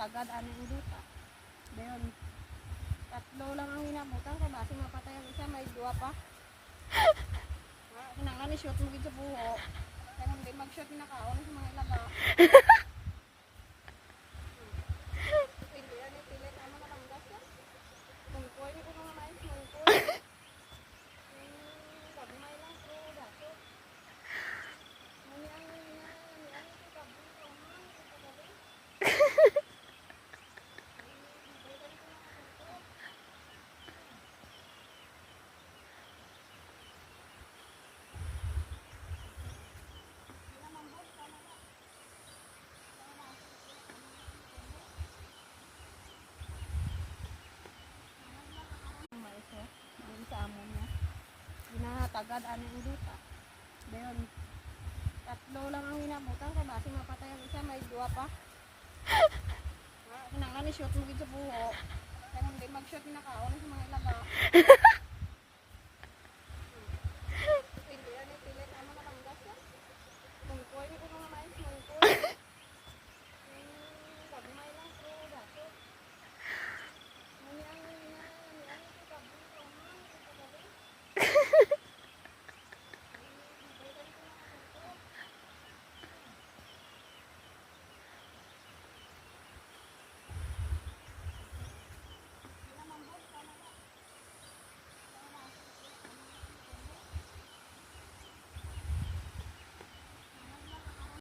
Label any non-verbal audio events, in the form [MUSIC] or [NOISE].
Ginatagad ani duta. Dayon. Tatlo lang ang hinabutan kay basi mapatay ang isa may duwa pa. [LAUGHS] Ah, Kinanglan ni shoot mo gid sa buho. Kaya kung di mag-shoot ni nakaon sa mga ilaga. [LAUGHS] Ginatagad ani ang duta. Dayon. Tatlo lang ang hinabutan kay basi mapatay ang isa may duwa pa. [LAUGHS] Ah, Kinanglan ni shoot mo gid sa buho. Kaya kung di mag-shoot ni nakaon sa mga ilaga. [LAUGHS]